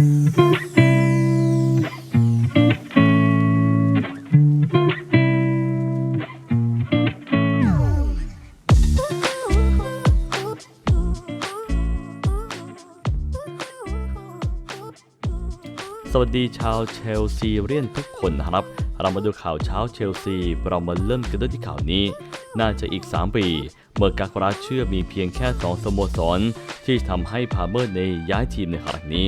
สวัสดีชาวเชลซีเรียนทุกคนนะครับ เรามาดูข่าวเช้าเชลซี เรามาเริ่มกันด้วยที่ข่าวนี้ น่าจะอีก 3 ปี เมื่อกากราเชื่อมีเพียงแค่ 2 สโมสร ที่ทำให้พาเมอร์ในย้ายทีมในครั้งนี้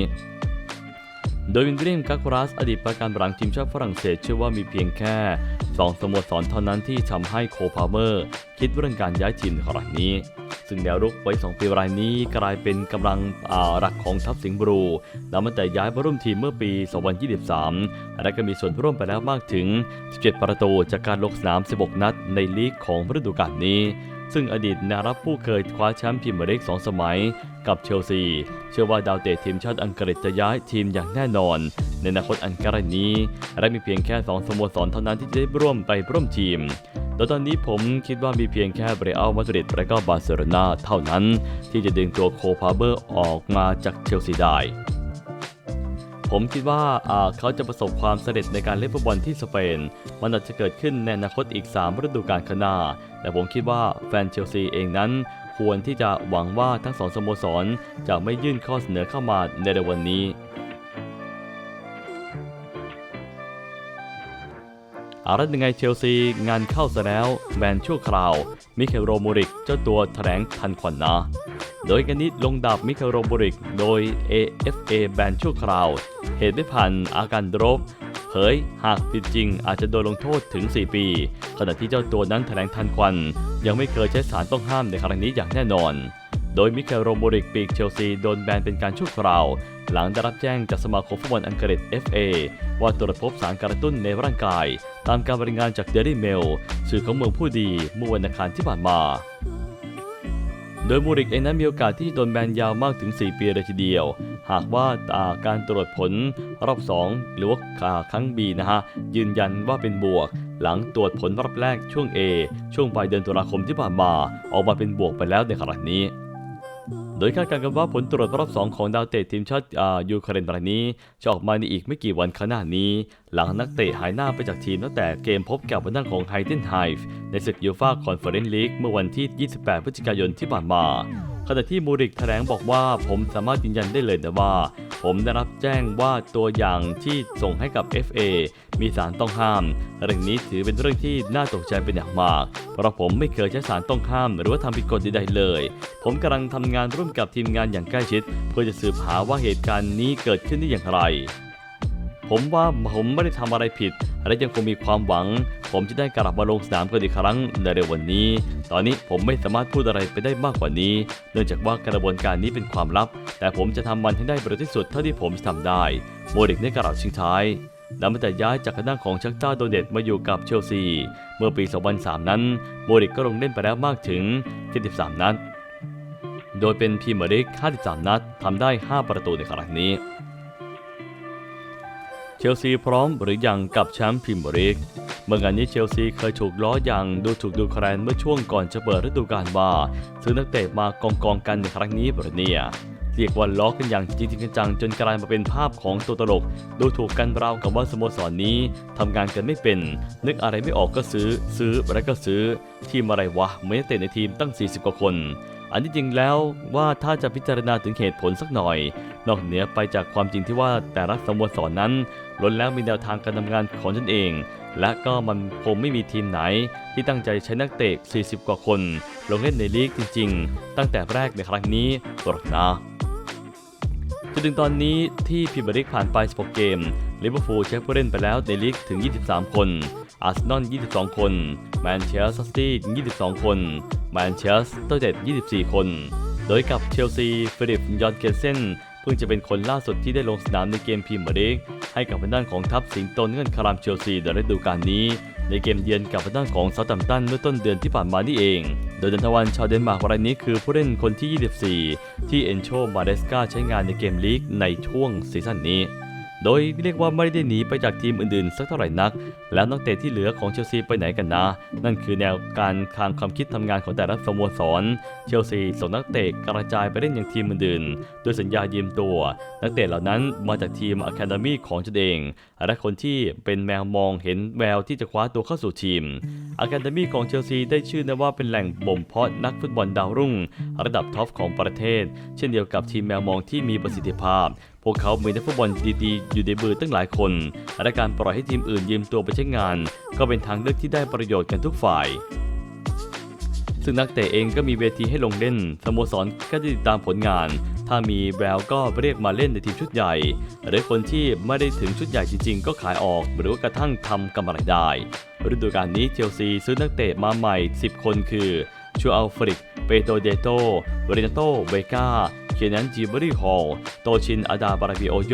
โดยวินเลียมกากราสอดีตประการหลังทีมชาติฝรั่งเศสเชื่อว่ามีเพียงแค่ 2สโมสรเท่านั้นที่ทำให้โคพาเมอร์ คิดเรื่องการย้ายทีมในครั้งนี้ ซึ่งแนวรุกไว้ 2 ปีรายนี้กลายเป็นกำลังหลักของทัพสิงห์บลูนับตั้งแต่ย้ายมาร่วมทีมเมื่อปี 2023 และก็มีส่วนร่วมไปแล้วมากถึง 17 ประตูจากการลงสนาม 16 นัดในลีกของฤดูกาลนี้ ซึ่งอดีตนารับผู้เคยคว้าแชมป์พรีเมียร์ลีก2สมัย กับเชลซี เชื่อว่าดาวเตะทีมชาติอังกฤษจะย้ายทีมอย่างแน่นอน ในอนาคตอันใกล้นี้ และมีเพียงแค่2สโมสรเท่านั้นที่จะได้ร่วมไปร่วมทีมโดยตอนนี้ผมคิดว่ามีเพียงแค่เบรอัลมาดริดและก็บาร์เซโลนาเท่านั้น ที่จะดึงตัวโคพาเบอร์ออกมาจากเชลซีได้ ผมคิดว่าเขาจะประสบความสำเร็จในการเล่นฟุตบอลที่สเปน มันอาจจะเกิดขึ้นในอนาคตอีก 3 ฤดูกาลข้างหน้า แต่ผมคิดว่าแฟนเชลซีเองนั้น ควรที่จะหวังว่าทั้งสองสโมสร จะไม่ยื่นข้อเสนอเข้ามาในเร็ววันนี้อารัตยังไงเชลซีงานเข้าซะแล้วแบนชั่วคราว มิเคลโรมูริกเจ้าตัวแถลงทันควันนะ โดยกันนี้ลงดาบมิคลโรมูริก โดย AFA แบนชั่วคราว เหตุไม่ผ่านอาการดรบเผยหากผิดจริงอาจจะโดนลงโทษถึง 4 ปี ขณะที่เจ้าตัวนั้นแถลงทันควัน ยังไม่เคยใช้สารต้องห้ามในครั้งนี้อย่างแน่นอน โดยมิเคลโรมูริกปีกเชลซีโดนแบนเป็นการชั่วคราว หลังได้รับแจ้งจากสมาคมฟุตบอลอังกฤษ FA ว่าตรวจพบสารกระตุ้นในร่างกาย ตามการรายงานจากเดลี่เมลสื่อของเมืองผู้ดีเมื่อวันอังคารที่ผ่านมา โดยมูริกเองนั้นมีโอกาสที่จะโดนแบนยาวมากถึง 4 ปีเลยทีเดียว หากว่าาการตรวจผลรอบ 2 หรือว่าครั้ง B นะฮะ ยืนยันว่าเป็นบวก หลังตรวจผลรอบแรกช่วง A ช่วงปลายเดือนตุลาคมที่ผ่านมาออกมาเป็นบวกไปแล้วในขณะนี้ ดยคาดการณ์กันว่าผลตรวจรอบ2ของดาวเตะทีมชาติยูเครนรายนี้ จะออกมาในอีกไม่กี่วันข้างหน้านี้ หลังนักเตะหายหน้าไปจากทีมตั้งแต่เกมพบกับวันนั่งของไฮเทนไฮฟ์ในศึกยูฟาคอนเฟอเรนซ์ลีกเมื่อวันที่ 28 พฤศจิกายนที่ผ่านมา ขณะที่มูริกแถลงบอกว่าผมสามารถยืนยันได้เลยนะว่า ผมได้รับแจ้งว่าตัวอย่างที่ส่งให้กับ FA มีสารต้องห้าม เรื่องนี้ถือเป็นเรื่องที่น่าตกใจเป็นอย่างมาก เพราะผมไม่เคยใช้สารต้องห้าม หรือว่าทำผิดกฎใดๆเลย ผมกำลังทำงานร่วมกับทีมงานอย่างใกล้ชิด เพื่อจะสืบหาว่าเหตุการณ์นี้เกิดขึ้นได้อย่างไร ผมว่าผมไม่ได้ทำอะไรผิด และยังคงมีความหวัง ผมจะได้กลับมาลงสนามกันอีกครั้งในเร็ววันนี้ ตอนนี้ผมไม่สามารถพูดอะไรไปได้มากกว่านี้ เนื่องจากว่ากระบวนการนี้เป็นความลับ แต่ผมจะทำมันให้ได้บริสุทธิ์ที่สุดเท่าที่ผมจะทำได้ โมริกได้กล่าวชิงท้ายนับตั้งแต่ย้ายจากคณะของชักต้าโดเนตมาอยู่กับเชลซี เมื่อปี 2003 นั้น โมริกก็ลงเล่นไปแล้วมากถึง 73 นัด โดยเป็นพีเมร์ลีก53 นัดทำได้ 5 ประตูในครั้งนี้ ชลซีพร้อมหรือยังกับแชมป์พรีเมียร์ลีกเมื่องานนี้เชลซีเคยถูกล้ออย่างดูถูกดูแคลนเมื่อช่วงก่อนจะเปิดฤดูกาลว่าซื้อนักเตะมากองกองกันในครั้งนี้บรเนี่ยเรียกว่าล้อกันอย่างจริงจังจนกลายมาเป็นภาพของตัวตลก ดูถูกกันราวกับว่าสโมสรนนี้ทำงานกันไม่เป็น นึกอะไรไม่ออกก็ซื้อ ซื้อแล้วก็ซื้อ ทีมอะไรวะไม่ได้เตะในทีมตั้ง 40 กว่าคน อันที่จริงแล้วว่าถ้าจะพิจารณาถึงเหตุผลสักหน่อย นอกเหนือไปจากความจริงที่ว่าแต่ละสโมสรนนั้นล้นแล้วมีแนวทางการทำงานของตนเอง และก็มันคงไม่มีทีมไหน ที่ตั้งใจใช้นักเตะ 40 กว่าคน ลงเล่นในลีกจริง ๆ ตั้งแต่แรกในครั้งนี้หรอกนะจนถึงตอนนี้ที่พรีเมียร์ลีกผ่านไป 16 เกมลิเวอร์พูลใช้ผู้เล่นไปแล้วในลีกถึง 23 คน อาร์เซนอล 22 คนแมนเชสเตอร์ซิตี้22 คนแมนเชสเตอร์เด็ด24 คน โดยกับเชลซีฟิลิปยอนเกนเซนเพิ่งจะเป็นคนล่าสุดที่ได้ลงสนามในเกมพรีเมียร์ลีกให้กับทางด้านของทัพสิงโตเงื่อนคารามเชลซีในฤดูกาลนี้ ในเกมเยือนกับทางด้านของเซาท์แฮมป์ตันเมื่อต้นเดือนที่ผ่านมานี่เอง โดยดันทวันชาวเดนมาร์กรายนี้คือผู้เล่นคนที่ 24 ที่เอนโชมาเดสกาใช้งานในเกมลีกในช่วงซีซั่นนี้ โดยเรียกว่าไม่ได้หนีไปจากทีมอื่นๆ สักเท่าไหร่นัก แล้วนักเตะที่เหลือของเชลซีไปไหนกันนะ นั่นคือแนวการทางความคิดทำงานของแต่ละสโมสร เชลซีส่งนักเตะกระจายไปเล่นอย่างทีมอื่นๆด้วยสัญญายืมตัว นักเตะเหล่านั้นมาจากทีมอะคาเดมีของตนเอง และคนที่เป็นแมวมองเห็นแววที่จะคว้าตัวเข้าสู่ทีมอะคาเดมีของเชลซีได้ชื่อนะว่าเป็นแหล่งบ่มเพาะนักฟุตบอลดาวรุ่ง ระดับท็อปของประเทศ เช่นเดียวกับทีมแมวมองที่มีประสิทธิภาพ พวกเขามีนักฟุตบอลดีๆ อยู่ในมือตั้งหลายคน และการปล่อยให้ทีมอื่นยืมตัวไปใช้งาน ก็เป็นทางเลือกที่ได้ประโยชน์กันทุกฝ่าย ซึ่งนักเตะเองก็มีเวทีให้ลงเล่น สโมสรก็จะติดตามผลงาน ถ้ามีแววก็เรียกมาเล่นในทีมชุดใหญ่ หรือคนที่ไม่ได้ถึงชุดใหญ่จริงๆ ก็ขายออก หรือว่ากระทั่งทำกำไรได้ ฤดูกาลนี้เชลซีซื้อนักเตะมาใหม่ 10 คนคือชูอัลฟริก เปโตเดโตเรนโตเวกา เนนจิบรีฮอลโตชินอาดาบาราบิโอโย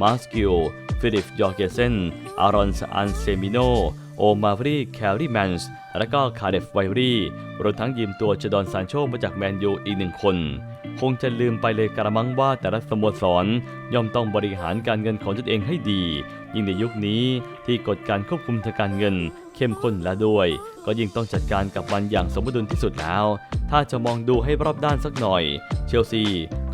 มาสกิลฟิลิปยอร์เกเซนอารอนส์อันเซมิโนโอมาฟรีแคลรีแมนส์และก็คาเดฟไวรีรวมทั้งยืมตัวจดอนซานโชมาจากแมนยูอีกหนึ่งคน คงจะลืมไปเลยกระมังว่าแต่ละสโมสรย่อมต้องบริหารการเงินของตนเองให้ดี ยิ่งในยุคนี้ที่กฎการควบคุมทางการเงิน เข้มข้นแล้วด้วย ก็ยิ่งต้องจัดการกับมันอย่างสมดุลที่สุดแล้ว ถ้าจะมองดูให้รอบด้านสักหน่อย เชลซี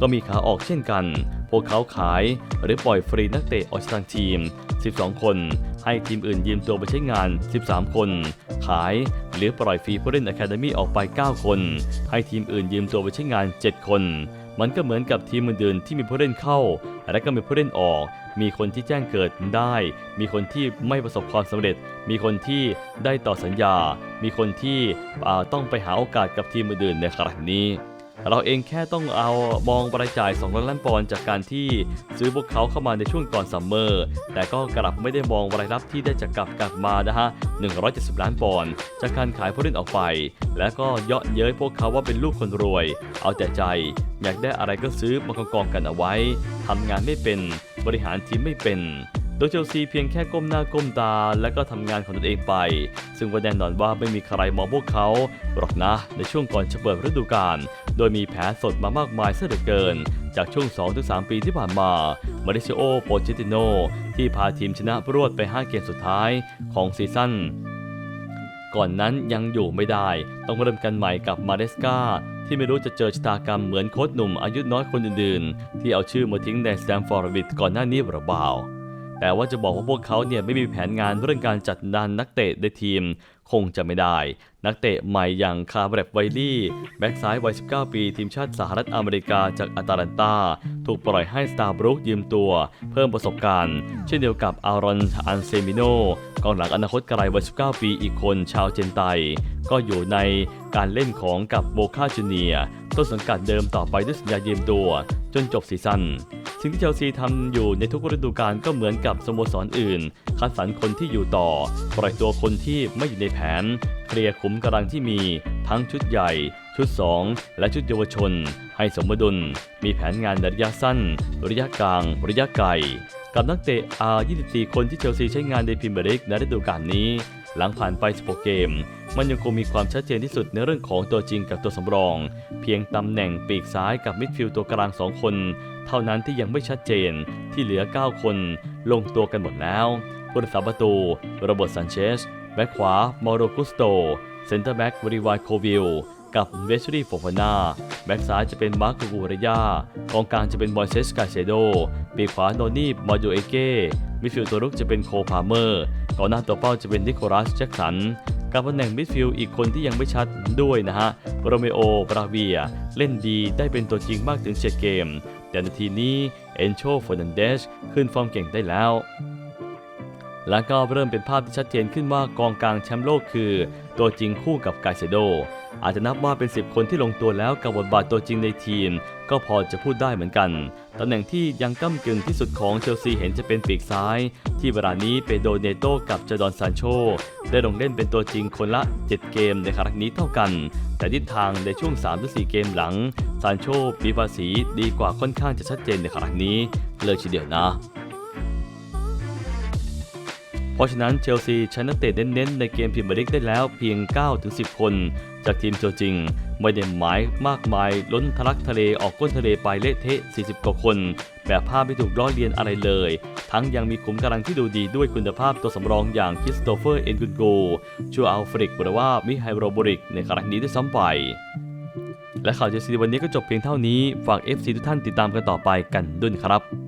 ก็มีขาออกเช่นกัน พวกเขาขายหรือปล่อยฟรีนักเตะออกจากทีม 12 คน ให้ทีมอื่นยืมตัวไปใช้งาน 13 คน ขายหรือปล่อยฟรีผู้เล่นอะคาเดมี่ออกไป 9 คน ให้ทีมอื่นยืมตัวไปใช้งาน 7 คน มันก็เหมือนกับทีมอื่นๆที่มีผู้เล่นเข้า และก็มีผู้เล่นออก มีคนที่แจ้งเกิดได้ มีคนที่ไม่ประสบความสำเร็จ มีคนที่ได้ต่อสัญญา มีคนที่ต้องไปหาโอกาสกับทีมอื่นๆในครั้งนี้ เราเองแค่ต้องเอามองรายจ่าย 2 ล้านล้านปอนด์จากการที่ซื้อพวกเขาเข้ามาในช่วงก่อนซัมเมอร์ แต่ก็กลับไม่ได้มองรายรับที่ได้จากกลับกลับมานะฮะ 170 ล้านปอนด์จากการขายผู้เล่นออกไป และก็เยาะเย้ยพวกเขาว่าเป็นลูกคนรวย เอาแต่ใจ อยากได้อะไรก็ซื้อมากองๆกันเอาไว้ทำงานไม่เป็น บริหารทีมไม่เป็นโดยเชลซีเพียงแค่ก้มหน้าก้มตา และก็ทำงานของตนเองไป ซึ่งก็แน่นอนว่าไม่มีใครมองพวกเขาหรอกนะในช่วงก่อนจะเปิดฤดูกาล ดยมีแผลสดมามากมายเสียเหลือเกิน จากช่วง 2-3 ปีที่ผ่านมามาริซิโอโปเชติโนที่พาทีมชนะรวดไป 5 เกมสุดท้ายของซีซั่นก่อนนั้นยังอยู่ไม่ได้ ต้องเริ่มกันใหม่กับมาเดสกาที่ไม่รู้จะเจอชะตากรรมเหมือนโค้ชหนุ่มอายุน้อยคนอื่นๆ ที่เอาชื่อมาทิ้งในสแตมฟอร์ดบิดก่อนหน้านี้หรือเปล่า แต่ว่าจะบอกว่าพวกเขาเนี่ยไม่มีแผนงานเรื่องการจัดดันนักเตะในทีมคงจะไม่ได้ นักเตะใหม่อย่างคาร์เบรบไวลี่แบ็กซ้ายวัย 19 ปี ทีมชาติสหรัฐอเมริกาจากอาตาลันตา ถูกปล่อยให้สตาร์บรุกยืมตัว เพิ่มประสบการณ์ เช่นเดียวกับอารอนอันเซมิโนกองหลังอนาคตไกลวัย 19 ปีอีกคนชาวเจนไต ก็อยู่ในการเล่นของกับโบคาจูเนียต้นสังกัดเดิมต่อไปด้วยสัญญายืมตัว จนจบซีซั่น สิ่งที่เชลซีทำอยู่ในทุกฤดูกาลก็เหมือนกับสโมสรอื่น คัดสรรคนที่อยู่ต่อ ปล่อยตัวคนที่ไม่อยู่ในแผน เคลียร์ขุมกำลังที่มี ทั้งชุดใหญ่ ชุด 2 และชุดเยาวชน ให้สมดุล มีแผนงานในระยะสั้น ระยะกลาง ระยะไกล กับนักเตะ R24 คนที่เชลซีใช้งานในพรีเมียร์ลีกในฤดูกาลนี้ หลังผ่านไป 16 เกมมันยังคงมีความชัดเจนที่สุดในเรื่องของตัวจริงกับตัวสำรอง เพียงตำแหน่งปีกซ้ายกับมิดฟิลด์ตัวกลาง2คน เท่านั้นที่ยังไม่ชัดเจนที่เหลือ 9 คนลงตัวกันหมดแล้วผู้รักษาประตูโรเบิร์ตซันเชสแบ็คขวามอโรกุสโต เซนเตอร์แบ็กวริวายโควิลกับเวชรีโฟฟานาแบ็กซ้ายจะเป็นมาร์คกูเรยากองกลางจะเป็นบอยเซสกาเซโด ปีขวาโนนี่มอโยเอเก้มิดฟิลด์ตัวรุกจะเป็นโคพาเมอร์กองหน้าตัวเป้าจะเป็นนิโคลัสแจ็คสันกับตำแหน่งมิดฟิลด์อีกคนที่ยังไม่ชัดด้วยนะฮะโรเมโอบราเวีย เล่นดีได้เป็นตัวจริงมากถึง7เกม แต่นาทีนี้เอนโชฟอร์นันเดชขึ้นฟอร์มเก่งได้แล้ว และก็เริ่มเป็นภาพที่ชัดเจนขึ้นว่ากองกลางแชมป์โลกคือ ตัวจริงคู่กับกาเซโด อาจจะนับว่าเป็น 10 คนที่ลงตัวแล้วกับบทบาทตัวจริงในทีม ก็พอจะพูดได้เหมือนกัน ตำแหน่งที่ยังก้ากึ่งที่สุดของเชลซีเห็นจะเป็นปีกซ้าย ที่เวลานี้เปโดเนโตกับจดอนซานโช ได้ลงเล่นเป็นตัวจริงคนละ 7 เกมในครั้งนี้เท่ากัน แต่ทิศทางในช่วง3-4เกมหลังซานโชมีภาษีดีกว่าค่อนข้างจะชัดเจนในครั้งนี้เลยทีเดียวนะ เพราะฉะนั้นเชลซีใช้นักเตะเน้นๆ ในเกมพรีเมียร์ลีกได้แล้วเพียง 9-10 คน จากทีมตัวจริง ไม่ได้หมายมากมายล้นทะลักทะเลออกก้นทะเลไปเละเทะ 40 กว่าคน แบบภาพไม่ถูกล้อเลียนอะไรเลย ทั้งยังมีขุมกำลังที่ดูดีด้วยคุณภาพตัวสำรองอย่างคริสโตเฟอร์เอ็นกุนโกชัวอัลฟริกหรือว่ามิไฮโรบริกในครั้งนี้ด้วยซ้ำไปและข่าวเชลซีวันนี้ก็จบเพียงเท่านี้ ฝาก FC ทุกท่านติดตามกันต่อไปกันด้วยครับ